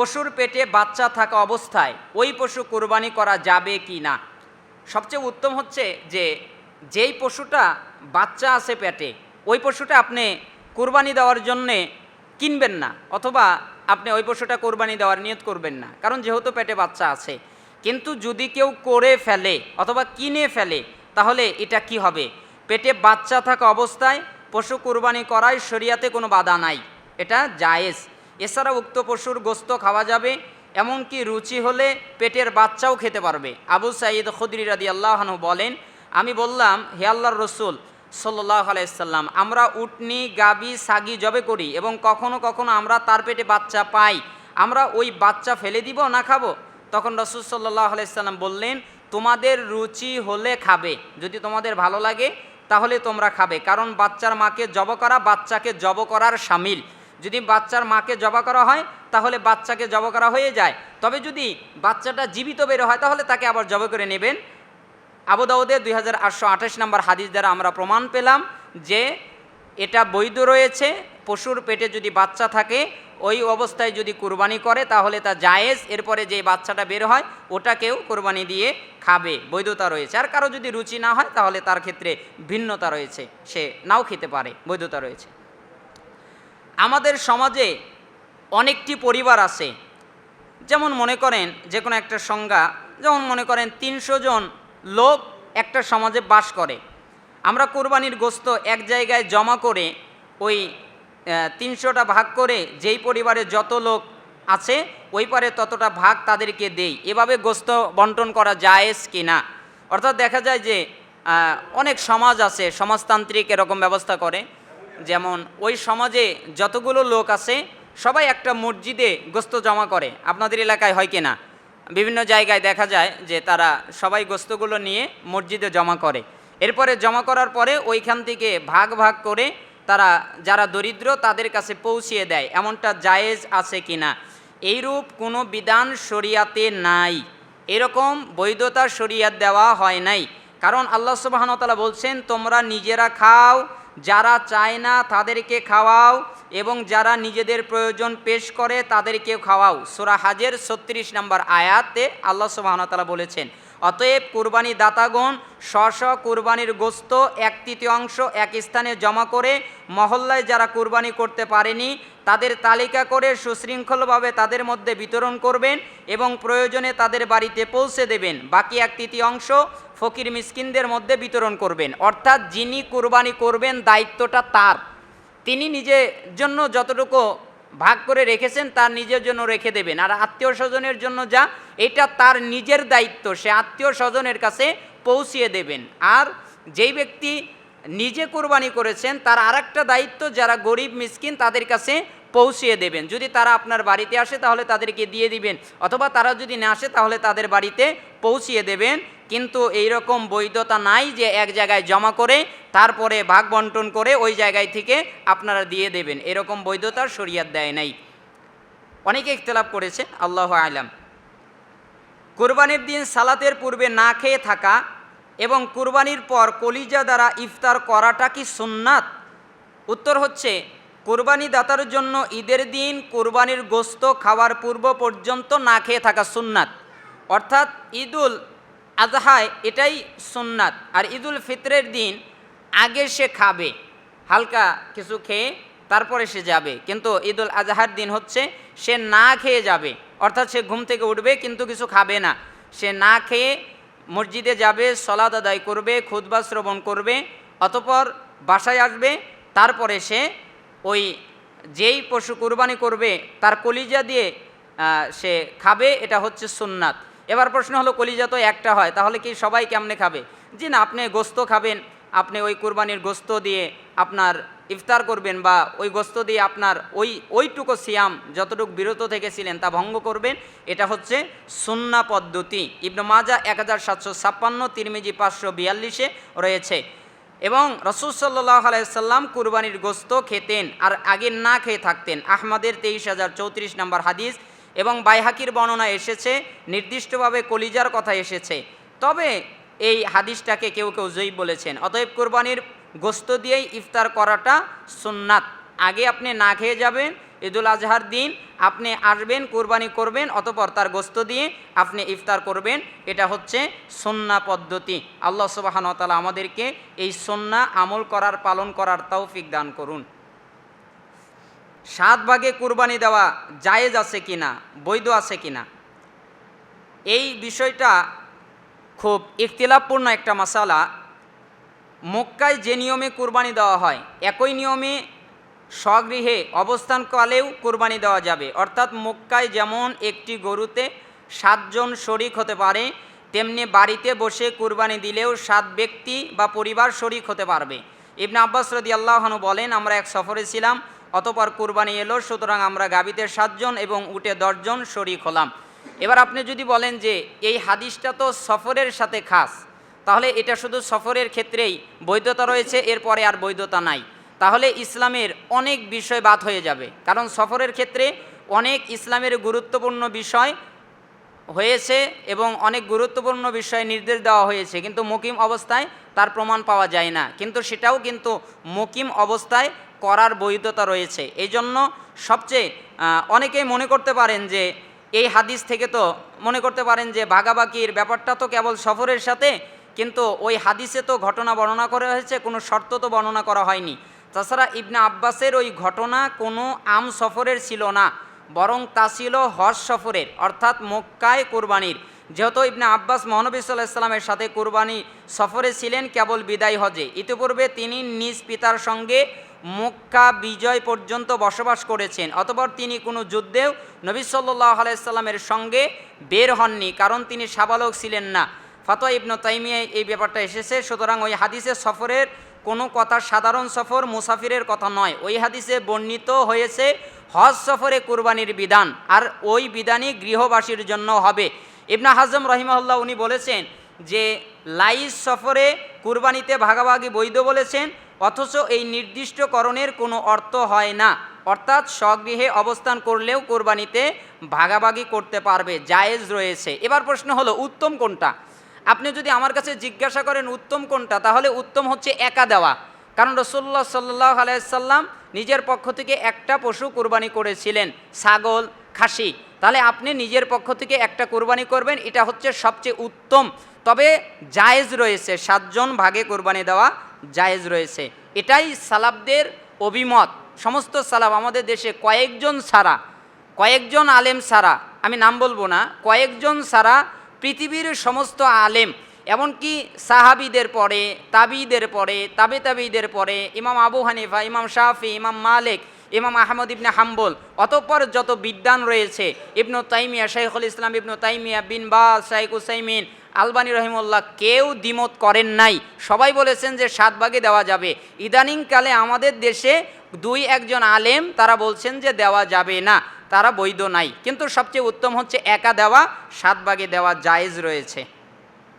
পশুর পেটে বাচ্চা থাকা অবস্থায় ওই পশু কোরবানি করা যাবে কি না? সবচেয়ে উত্তম হচ্ছে যে, যেই পশুটা বাচ্চা আছে পেটে, ওই পশুটা আপনি কোরবানি দেওয়ার জন্যে কিনবেন না অথবা আপনি ওই পশুটা কোরবানি দেওয়ার নিয়ত করবেন না, কারণ যেহেতু পেটে বাচ্চা আছে। কিন্তু যদি কেউ করে ফেলে অথবা কিনে ফেলে, তাহলে এটা কি হবে? পেটে বাচ্চা থাকা অবস্থায় পশু কোরবানি করায় শরিয়াতে কোনো বাধা নাই, এটা জায়েজ। এছাড়া উক্ত পশুর গোস্ত খাওয়া যাবে, এমনকি রুচি হলে পেটের বাচ্চাও খেতে পারবে। আবু সাঈদ খুদরি রাদি আল্লাহনু বলেন, আমি বললাম, হে আল্লাহর রসুল সাল্লাহ আলাইসাল্লাম আমরা উটনি, গাবি, সাগি জবে করি এবং কখনো কখনো আমরা তার পেটে বাচ্চা পাই। আমরা ওই বাচ্চা ফেলে দিব, না খাব? তখন রসুল সাল্লাহ আলাইসাল্লাম বললেন, তোমাদের রুচি হলে খাবে। যদি তোমাদের ভালো লাগে, তাহলে তোমরা খাবে। কারণ বাচ্চার মাকে জব করা বাচ্চাকে জব করার সামিল। যদি বাচ্চার মাকে জবা করা হয়, তাহলে বাচ্চাকে জব করা হয়ে যায়। তবে যদি বাচ্চাটা জীবিত বের হয়, তাহলে তাকে আবার জব করে নেবেন। আবু দাউদের দুই হাজার আটশো আঠাশ নম্বর হাদিস দ্বারা আমরা প্রমাণ পেলাম যে এটা বৈধ রয়েছে। পশুর পেটে যদি বাচ্চা থাকে, ওই অবস্থায় যদি কুরবানি করে, তাহলে তা জায়েজ। এরপরে যে বাচ্চাটা বের হয়, ওটাকেও কোরবানি দিয়ে খাবে। বৈধতা রয়েছে। আর কারও যদি রুচি না হয়, তাহলে তার ক্ষেত্রে ভিন্নতা রয়েছে। সে নাও খেতে পারে। বৈধতা রয়েছে। আমাদের সমাজে অনেকটি পরিবার আছে। যেমন মনে করেন যে কোনো একটা সংজ্ঞা, যেমন মনে করেন তিনশো জন লোক একটা সমাজে বাস করে। আমরা কোরবানির গোস্ত এক জায়গায় জমা করে ওই তিনশোটা ভাগ করে যেই পরিবারে যত লোক আছে, ওই পারে ততটা ভাগ তাদেরকে দেই। এভাবে গোস্ত বন্টন করা জায়েজ কি না অর্থাৎ দেখা যায় যে অনেক সমাজ আছে, সমাজতান্ত্রিক এরকম ব্যবস্থা করে। যেমন ওই সমাজে যতগুলো লোক আছে, সবাই একটা মসজিদে গোস্ত জমা করে। আপনাদের এলাকায় হয় কিনা? বিভিন্ন জায়গায় দেখা যায় যে তারা সবাই গোস্তগুলো নিয়ে মসজিদে জমা করে। এরপরে জমা করার পরে ওইখান থেকে ভাগ ভাগ করে তারা, যারা দরিদ্র, তাদের কাছে পৌঁছিয়ে দেয়। এমনটা জায়েজ আছে কিনা? এইরূপ কোনো বিধান শরিয়াতে নাই। এরকম বৈধতা শরিয়াত দেওয়া হয় নাই। কারণ আল্লাহ সুবাহনতালা বলছেন, তোমরা নিজেরা খাও যারা চায় না তাদেরকে খাওয়াও এবং যারা নিজেদের প্রয়োজন পেশ করে তাদেরকেও খাওয়াও। সোরা হাজের ছত্রিশ নম্বর আয়াতে আল্লাহ সুবাহতালা বলেছেন অতএব কুরবানি দাতাগণ স্ব স্ব কুরবানির গোস্ত এক তৃতীয়াংশ এক স্থানে জমা করে মহল্লায় যারা কুরবানি করতে পারেনি, তাদের তালিকা করে সুশৃঙ্খলভাবে তাদের মধ্যে বিতরণ করবেন এবং প্রয়োজনে তাদের বাড়িতে পৌঁছে দেবেন। বাকি এক তৃতীয়াংশ ফকির মিসকিনদের মধ্যে বিতরণ করবেন। অর্থাৎ যিনি কুরবানি করবেন, দায়িত্বটা তার। তিনি নিজের জন্য যতটুকু ভাগ করে রেখেছেন তার নিজের জন্য রেখে দেবেন। আর আত্মীয় স্বজনের জন্য যা, এটা তার নিজের দায়িত্ব, সে আত্মীয় স্বজনের কাছে পৌঁছিয়ে দেবেন। আর যেই ব্যক্তি নিজে কোরবানি করেছেন, তার আর একটা দায়িত্ব, যারা গরিব, মিসকিন, তাদের কাছে পৌঁছিয়ে দেবেন। যদি তারা আপনার বাড়িতে আসে, তাহলে তাদেরকে দিয়ে দিবেন। অথবা তারা যদি না আসে, তাহলে তাদের বাড়িতে পৌঁছিয়ে দেবেন। কিন্তু এই রকম বৈধতা নাই যে এক জায়গায় জমা করে তারপরে ভাগ বন্টন করে ওই জায়গায় থেকে আপনারা দিয়ে দেবেন। এরকম বৈধতার শরিয়াত দেয় নাই। অনেকে ইখতলাফ করেছে, আল্লাহ আলাম। কুরবানির দিন সালাতের পূর্বে না খেয়ে থাকা এবং কুরবানির পর কলিজা দ্বারা ইফতার করাটা কি সুন্নাত? উত্তর হচ্ছে কোরবানি দাতার জন্য ঈদের দিন কোরবানির গোস্ত খাওয়ার পূর্ব পর্যন্ত না খেয়ে থাকা সুন্নাত। অর্থাৎ ঈদুল আজহায় এটাই সুন্নাত। আর ঈদুল ফিতরের দিন আগে সে খাবে, হালকা কিছু খেয়ে তারপরে সে যাবে। কিন্তু ঈদুল আজহার দিন হচ্ছে সে না খেয়ে যাবে। অর্থাৎ সে ঘুম থেকে উঠবে কিন্তু কিছু খাবে না। সে না খেয়ে মসজিদে যাবে সলাদ আদায় করবে খুদবা শ্রবণ করবে, অতপর বাসায় আসবে, তারপরে সে ওই যেই পশু কুরবানি করবে, তার কলিজা দিয়ে সে খাবে, এটা হচ্ছে সুন্নাত। এবার প্রশ্ন হলো, কলিজা তো একটা হয়, তাহলে কি সবাই কেমনে খাবে? জি না, আপনি গোস্ত খাবেন, আপনি ওই কুরবানির গোস্ত দিয়ে আপনার ইফতার করবেন বা ওই গোস্ত দিয়ে আপনার ওই, ওইটুকু সিয়াম যতটুকু বিরত থেকেছিলেন তা ভঙ্গ করবেন। এটা হচ্ছে সুন্না পদ্ধতি। ইবনু মাজা এক হাজার সাতশো ছাপ্পান্ন, তিরমিজি পাঁচশো বিয়াল্লিশে রয়েছে। এবং রসুল সাল্লাহ আলাইসাল্লাম কুরবানির গোস্ত খেতেন আর আগে না খেয়ে থাকতেন। আহমদের তেইশ হাজার চৌত্রিশ নম্বর হাদিস এবং বাইহাকির বর্ণনা এসেছে, নির্দিষ্টভাবে কলিজার কথা এসেছে। তবে এই হাদিসটাকে কেউ কেউ জয়ী বলেছেন। অতএব কোরবানির গোস্ত দিয়েই ইফতার করাটা সুন্নাত। আগে আপনি না খেয়ে যাবেন, ঈদুল আজহার দিন আপনি আসবেন, কোরবানি করবেন, অতপর তার গোস্ত দিয়ে আপনি ইফতার করবেন। এটা হচ্ছে সন্না পদ্ধতি। আল্লাহ সুবাহানতালা আমাদেরকে এই সন্না আমল করার, পালন করার তৌফিক দান করুন। সাত ভাগে কুরবানি দেওয়া জায়েজ আছে কিনা, বৈধ আছে কিনা? এই বিষয়টা খুব ইখতিলাফপূর্ণ একটা মশালা মক্কায় যে নিয়মে কুরবানি দেওয়া হয়, একই নিয়মে স্বগৃহে অবস্থানকালেও কুরবানি দেওয়া যাবে। অর্থাৎ মক্কায় যেমন একটি গরুতে সাতজন শরিক হতে পারে, তেমনি বাড়িতে বসে কুরবানি দিলেও সাত ব্যক্তি বা পরিবার শরিক হতে পারবে। ইবনে আব্বাস রদি আল্লাহনু বলেন, আমরা এক সফরে ছিলাম অতপর কুরবানি এলো, সুতরাং আমরা গাবিতে সাতজন এবং উটে দশজন শরিক হলাম। এবার আপনি যদি বলেন যে এই হাদিসটা তো সফরের সাথে খাস, তাহলে এটা শুধু সফরের ক্ষেত্রেই বৈধতা রয়েছে, এরপরে আর বৈধতা নাই। তাহলে ইসলামের অনেক বিষয় বাদ হয়ে যাবে, কারণ সফরের ক্ষেত্রে অনেক ইসলামের গুরুত্বপূর্ণ বিষয় হয়েছে এবং অনেক গুরুত্বপূর্ণ বিষয়ে নির্দেশ দেওয়া হয়েছে, কিন্তু মুকিম অবস্থায় তার প্রমাণ পাওয়া যায় না। কিন্তু সেটাও কিন্তু মুকিম অবস্থায় করার বৈধতা রয়েছে। এই জন্য সবচেয়ে অনেকেই মনে করতে পারেন যে, এই হাদিস থেকে তো মনে করতে পারেন যে ভাগাভাগির ব্যাপারটা তো কেবল সফরের সাথে, কিন্তু ওই হাদিসে তো ঘটনা বর্ণনা করা হয়েছে, কোনো শর্ত তো বর্ণনা করা হয়নি। তাছাড়া ইবনে আব্বাসের ওই ঘটনা কোনো আম সফরের ছিল না, বরং তা ছিল হজ সফরের, অর্থাৎ মক্কায় কোরবানির। যেহেতু ইবনে আব্বাস মহানবী সাল্লাহ ইসলামের সাথে কোরবানি সফরে ছিলেন কেবল বিদায় হজে, ইতিপূর্বে তিনি নিজ পিতার সঙ্গে মক্কা বিজয় পর্যন্ত বসবাস করেছেন, অতপর তিনি কোনো যুদ্ধেও নবী সাল্লাহ আলাইসাল্লামের সঙ্গে বের হননি, কারণ তিনি সাবালক ছিলেন না। ফাতোয়া ইবনু তাইমিয়ায় এই ব্যাপারটা এসেছে, সুতরাং ওই হাদিসে সফরের কোনো কথা সাধারণ সফর মুসাফিরের কথা নয়। ওই হাদিসে বর্ণিত হয়েছে, হজ সফরে কুরবানির বিধান, আর ওই বিধানই গৃহবাসীর জন্য হবে। ইবনা হাজম রহিমাল্লাহ উনি বলেছেন যে লাইস সফরে কুরবানিতে ভাগাভাগি বৈধ বলেছেন অথচ এই নির্দিষ্টকরণের কোনো অর্থ হয় না। অর্থাৎ স্বগৃহে অবস্থান করলেও কোরবানিতে ভাগাভাগি করতে পারবে, জায়েজ রয়েছে। এবার প্রশ্ন হলো, উত্তম কোনটা? আপনি যদি আমার কাছে জিজ্ঞাসা করেন উত্তম কোনটা, তাহলে উত্তম হচ্ছে একা দেওয়া। কারণ রসুল্লাহ সাল্লাহ আলাইসাল্লাম নিজের পক্ষ থেকে একটা পশু কোরবানি করেছিলেন, ছাগল, খাসি। তাহলে আপনি নিজের পক্ষ থেকে একটা কোরবানি করবেন, এটা হচ্ছে সবচেয়ে উত্তম। তবে জায়েজ রয়েছে, সাতজন ভাগে কোরবানি দেওয়া জায়েজ রয়েছে। এটাই সালাবদের অভিমত। সমস্ত সালাব আমাদের দেশে কয়েকজন সারা, কয়েকজন আলেম সারা, আমি নাম বলব না, কয়েকজন সারা পৃথিবীর সমস্ত আলেম, এমনকি সাহাবিদের পরে, তাবিদের পরে, তাবে তাবিদের পরে, ইমাম আবু হানিফা, ইমাম শাফি, ইমাম মালিক, ইমাম আহমদ ইবনে হাম্বল, অতঃপর যত বিদ্যান রয়েছে, ইবনু তাইমিয়া, শাইখুল ইসলাম ইবনু তাইমিয়া, বিন বা শাইখ উসাইমিন আলবানী রহিমুল্লাহ, কেউ দ্বিমত করেন নাই। সবাই বলেছেন যে সাত ভাগে দেওয়া যাবে। ইদানিংকালে আমাদের দেশে দুই একজন আলেম, তারা বলছেন যে দেওয়া যাবে না, তারা বৈধ নাই। কিন্তু সবচেয়ে উত্তম হচ্ছে একা দেওয়া, সাত ভাগে দেওয়া জায়েজ রয়েছে।